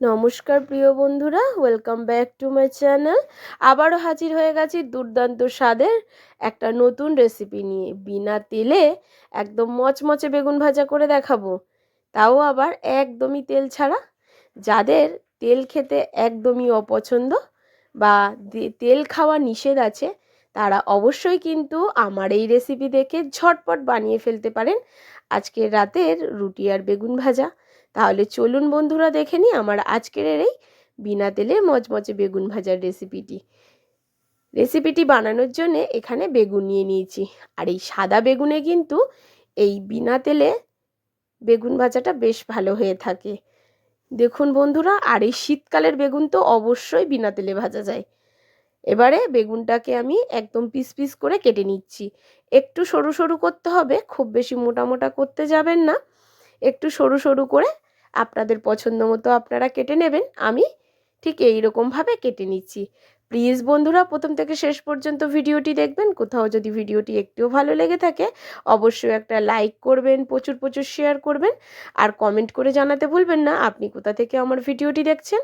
নমস্কার প্রিয় বন্ধুরা welcome back to my channel আবারও হাজির হয়ে গেছি দুর্দান্ত স্বাদের একটা নতুন রেসিপি নিয়ে। বিনা তেলে একদম মচমচে বেগুন ভাজা করে দেখাবো। তাও আবার একদমই তেল ছাড়া। যাদের তেল খেতে একদমই অপছন্দ বা তেল খাওয়া নিষেধ আছে, তারা অবশ্যই কিন্তু আমার এই রেসিপি দেখে ঝটপট বানিয়ে ফেলতে পারেন। আজকের রাতের রুটি আর বেগুন ভাজা। তাহলে চলুন বন্ধুরা দেখে নিই আমার আজকের এই বিনা তেলে মচমচে বেগুন ভাজার রেসিপিটি। রেসিপিটি বানানোর জন্যে এখানে বেগুন নিয়ে নিয়েছি। আর এই সাদা বেগুনে কিন্তু এই বিনা তেলে বেগুন ভাজাটা বেশ ভালো হয়ে থাকে। দেখুন বন্ধুরা, আর এই শীতকালের বেগুন তো অবশ্যই বিনা তেলে ভাজা যায়। এবারে বেগুনটাকে আমি একদম পিস পিস করে কেটে নিচ্ছি। একটু সরু সরু করতে হবে, খুব বেশি মোটা মোটা করতে যাবেন না। একটু সরু সরু করে আপনাদের পছন্দ মতো আপনারা কেটে নেবেন। আমি ঠিক এই রকমভাবে কেটে নিচ্ছি। প্লিজ বন্ধুরা, প্রথম থেকে শেষ পর্যন্ত ভিডিওটি দেখবেন। কোথাও যদি ভিডিওটি একটুও ভালো লেগে থাকে, অবশ্যই একটা লাইক করবেন, প্রচুর প্রচুর শেয়ার করবেন। আর কমেন্ট করে জানাতে ভুলবেন না, আপনি কোথা থেকে আমার ভিডিওটি দেখছেন?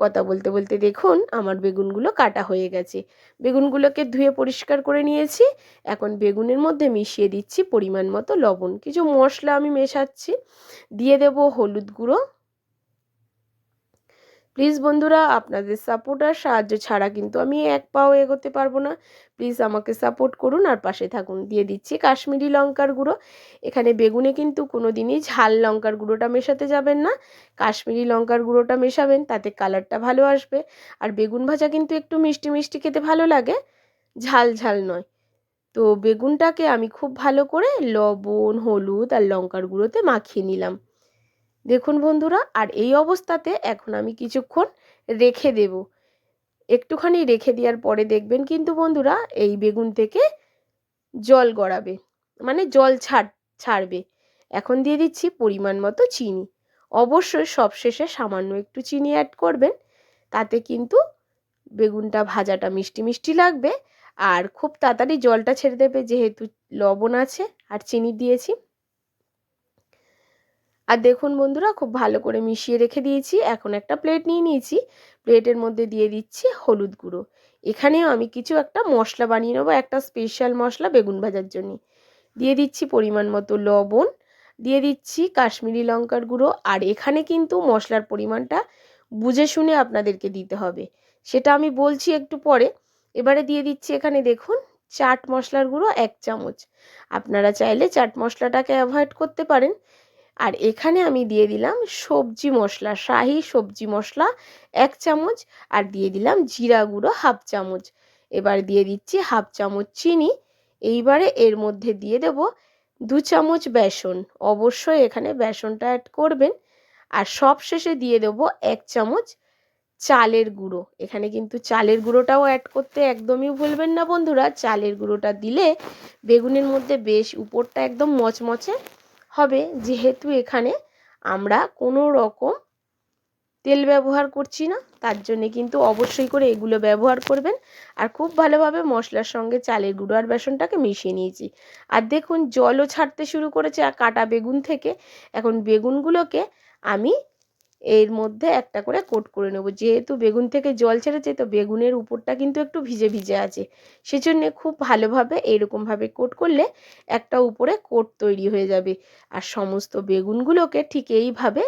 কথা বলতে বলতে দেখুন, আমার বেগুনগুলো কাটা হয়ে গেছে। বেগুনগুলোকে ধুয়ে পরিষ্কার করে নিয়েছি। এখন বেগুনের মধ্যে মিশিয়ে দিচ্ছি পরিমাণ মতো লবণ। কিছু মশলা আমি মেশাচ্ছি। দিয়ে দেব হলুদ গুঁড়ো। প্লিজ বন্ধুরা, আপনাদের সাপোর্ট আর সাহায্য ছাড়া কিন্তু আমি এক পাও এগোতে পারব না। প্লিজ আমাকে সাপোর্ট করুন আর পাশে থাকুন। দিয়ে দিচ্ছি কাশ্মীরি লঙ্কার গুঁড়ো। এখানে বেগুনে কিন্তু কোনো দিনই ঝাল লঙ্কার গুঁড়োটা মেশাতে যাবেন না। কাশ্মীরি লঙ্কার গুঁড়োটা মেশাবেন, তাতে কালারটা ভালো আসবে। আর বেগুন ভাজা কিন্তু একটু মিষ্টি মিষ্টি খেতে ভালো লাগে, ঝাল ঝাল নয়। তো বেগুনটাকে আমি খুব ভালো করে লবণ, হলুদ আর লঙ্কার গুঁড়োতে মাখিয়ে নিলাম। দেখুন বন্ধুরা, আর এই অবস্থাতে এখন আমি কিছুক্ষণ রেখে দেব। একটুখানি রেখে দেওয়ার পরে দেখবেন কিন্তু বন্ধুরা, এই বেগুন থেকে জল গড়াবে মানে জল ছাড়, ছাড়বে। এখন দিয়ে দিচ্ছি পরিমাণ মতো চিনি। অবশ্যই সবশেষে সামান্য একটু চিনি অ্যাড করবেন, তাতে কিন্তু বেগুনটা ভাজাটা মিষ্টি মিষ্টি লাগবে। আর খুব তাড়াতাড়ি জলটা ছেড়ে দেবে, যেহেতু লবণ আছে, আর চিনি দিয়েছি। আর দেখুন বন্ধুরা, খুব ভালো করে মিশিয়ে রেখে দিয়েছি। এখন একটা প্লেট নিয়ে নিয়েছি। প্লেটের মধ্যে দিয়ে দিচ্ছি হলুদ গুঁড়ো। এখানেও আমি কিছু একটা মশলা বানিয়ে নেব, একটা স্পেশাল মশলা বেগুন ভাজার জন্য। দিয়ে দিচ্ছি পরিমাণ মতো লবণ, দিয়ে দিচ্ছি কাশ্মীরি লঙ্কার গুঁড়ো। আর এখানে কিন্তু মশলার পরিমাণটা বুঝে শুনে আপনাদেরকে দিতে হবে। সেটা আমি বলছি একটু পরে। এবারে দিয়ে দিচ্ছি এখানে দেখুন চাট মশলার গুঁড়ো এক চামচ। আপনারা চাইলে চাট মশলাটাকে অ্যাভয়েড করতে পারেন। আর এখানে আমি দিয়ে দিলাম সবজি মশলা, শাহি সবজি মশলা এক চামচ আর দিয়ে দিলাম জিরা গুঁড়ো হাফ চামচ। এবার দিয়ে দিচ্ছি হাফ চামচ চিনি। এইবারে এর মধ্যে দিয়ে দেব দু চামচ বেসন। অবশ্যই এখানে বেসনটা অ্যাড করবেন। আর সব শেষে দিয়ে দেবো এক চামচ চালের গুঁড়ো। এখানে কিন্তু চালের গুঁড়োটাও অ্যাড করতে একদমই ভুলবেন না বন্ধুরা। চালের গুঁড়োটা দিলে বেগুনের মধ্যে বেশ উপরটা একদম মচমচে হবে। যেহেতু এখানে আমরা কোনো রকম তেল ব্যবহার করছি না, তার জন্য কিন্তু অবশ্যই করে এগুলো ব্যবহার করবেন। আর খুব ভালোভাবে মশলার সঙ্গে চালের গুঁড়ো আর বেসনটাকে মিশিয়ে নিয়েছি। আর দেখুন, জলও ছাড়তে শুরু করেছে আর কাটা বেগুন থেকে। এখন বেগুনগুলোকে আমি এর মধ্যে একটা করে কোট করে নেব। যেহেতু বেগুন থেকে জল ছেড়েছে, তো বেগুনের উপরটা কিন্তু একটু ভিজে ভিজে আছে। সেজন্য খুব ভালোভাবে এইরকমভাবে কোট করলে একটা উপরে কোট তৈরি হয়ে যাবে। আর সমস্ত বেগুনগুলোকে ঠিক এইভাবে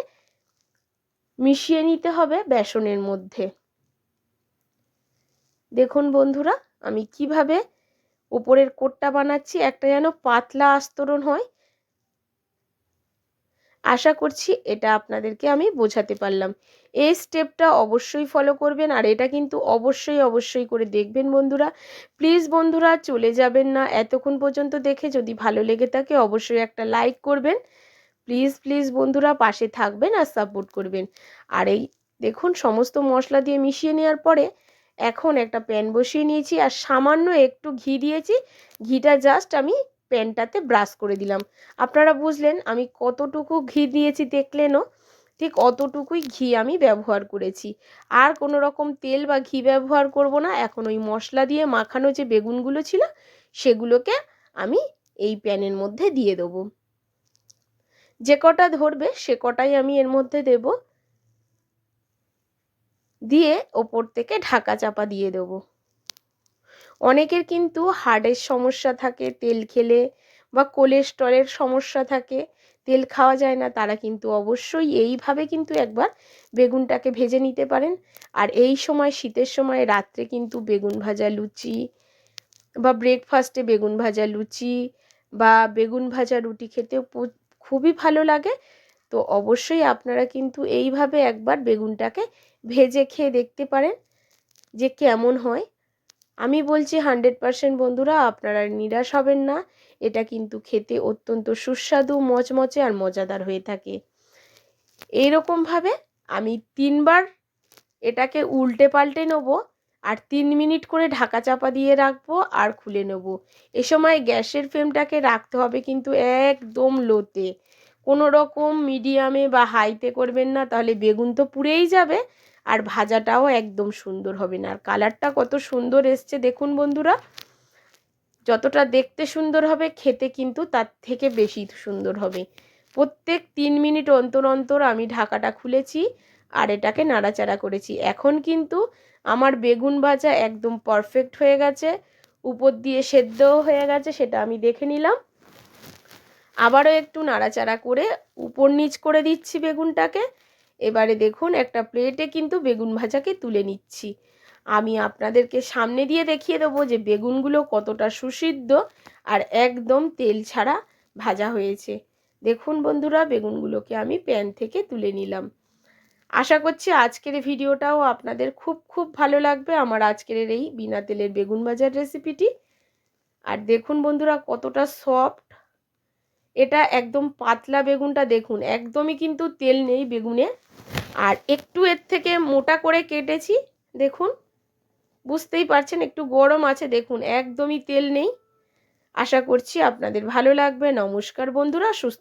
মিশিয়ে নিতে হবে বেসনের মধ্যে। দেখুন বন্ধুরা, আমি কীভাবে উপরের কোটটা বানাচ্ছি, একটা যেন পাতলা আস্তরণ হয় আশা করছি এটা আপনাদেরকে আমি বোঝাতে পারলাম। এই স্টেপটা অবশ্যই ফলো করবেন আর এটা কিন্তু অবশ্যই অবশ্যই করে দেখবেন বন্ধুরা। প্লিজ বন্ধুরা চলে যাবেন না এতক্ষণ পর্যন্ত দেখে যদি ভালো লেগে থাকে অবশ্যই একটা লাইক করবেন। প্লিজ প্লিজ বন্ধুরা পাশে থাকবেন আর সাপোর্ট করবেন। আর এই দেখুন সমস্ত মশলা দিয়ে মিশিয়ে নেওয়ার পরে এখন একটা প্যান বসিয়ে নিয়েছি আর সামান্য একটু ঘি দিয়েছি। ঘিটা জাস্ট আমি প্যানটাতে ব্রাশ করে দিলাম। আপনারা বুঝলেন আমি কতটুকু ঘি দিয়েছি দেখলেনও, ঠিক অতটুকুই ঘি আমি ব্যবহার করেছি। আর কোনো রকম তেল বা ঘি ব্যবহার করব না, এখন ওই মশলা দিয়ে মাখানো যে বেগুনগুলো ছিল, সেগুলোকে আমি এই প্যানের মধ্যে দিয়ে দেবো। যে কটা ধরবে সে কটাই আমি এর মধ্যে দেব। দিয়ে ওপর থেকে ঢাকা চাপা দিয়ে দেবো। অনেকের কিন্তু হার্টের সমস্যা থাকে, তেল খেলে বা কোলেস্ট্রলের সমস্যা থাকে, তেল খাওয়া যায় না, তারা কিন্তু অবশ্যই এইভাবে কিন্তু একবার বেগুনটাকে ভেজে নিতে পারেন। আর এই সময়, শীতের সময়, রাত্রে কিন্তু বেগুন ভাজা লুচি বা ব্রেকফাস্টে বেগুন ভাজা লুচি বা বেগুন ভাজা রুটি খেতেও খুবই ভালো লাগে। তো অবশ্যই আপনারা কিন্তু এইভাবে একবার বেগুনটাকে ভেজে খেয়ে দেখতে পারেন যে কেমন হয়। আমি বলছি হান্ড্রেড পারসেন্ট বন্ধুরা আপনারা নিরাশ হবেন না। এটা কিন্তু খেতে অত্যন্ত সুস্বাদু, মচমচে আর মজাদার হয়ে থাকে। এইরকমভাবে আমি তিনবার এটাকে উল্টে পাল্টে নেব আর তিন মিনিট করে ঢাকা চাপা দিয়ে রাখব আর খুলে নেব। এ সময় গ্যাসের ফ্লেমটাকে রাখতে হবে কিন্তু একদম লোতে। কোনো রকম মিডিয়ামে বা হাইতে করবেন না, তাহলে বেগুন তো পুড়েই যাবে। আর ভাজাটাও একদম সুন্দর হবে না। আর কালারটা কত সুন্দর এসছে, দেখুন বন্ধুরা। যতটা দেখতে সুন্দর হবে, খেতে কিন্তু তার থেকে বেশি সুন্দর হবে। প্রত্যেক তিন মিনিট অন্তর অন্তর আমি ঢাকাটা খুলেছি আর এটাকে নাড়াচাড়া করেছি। এখন কিন্তু আমার বেগুন ভাজা একদম পারফেক্ট হয়ে গেছে। উপর দিয়ে সেদ্ধও হয়ে গেছে, সেটা আমি দেখে নিলাম। আবারও একটু নাড়াচাড়া করে উপর নিচ করে দিচ্ছি বেগুনটাকে। এবারে দেখুন একটা প্লেটে কিন্তু বেগুন ভাজাকে তুলে নিচ্ছি। আমি আপনাদেরকে সামনে দিয়ে দেখিয়ে দেবো যে বেগুনগুলো কতটা সুসিদ্ধ আর একদম তেল ছাড়া ভাজা হয়েছে। দেখুন বন্ধুরা, বেগুনগুলোকে আমি প্যান থেকে তুলে নিলাম। আশা করছি আজকের ভিডিওটাও আপনাদের খুব খুব ভালো লাগবে আমার আজকের এই বিনা তেলের বেগুন ভাজার রেসিপিটি আর দেখুন বন্ধুরা, কতটা সফট এটা একদম পাতলা বেগুনটা দেখুন, একদমই কিন্তু তেল নেই বেগুনে। আর একটু এর থেকে মোটা করে কেটেছি, দেখুন। বুঝতেই পারছেন, একটু গরম আছে, দেখুন, একদমই তেল নেই। আশা করছি আপনাদের ভালো লাগবে। নমস্কার বন্ধুরা, সুস্থ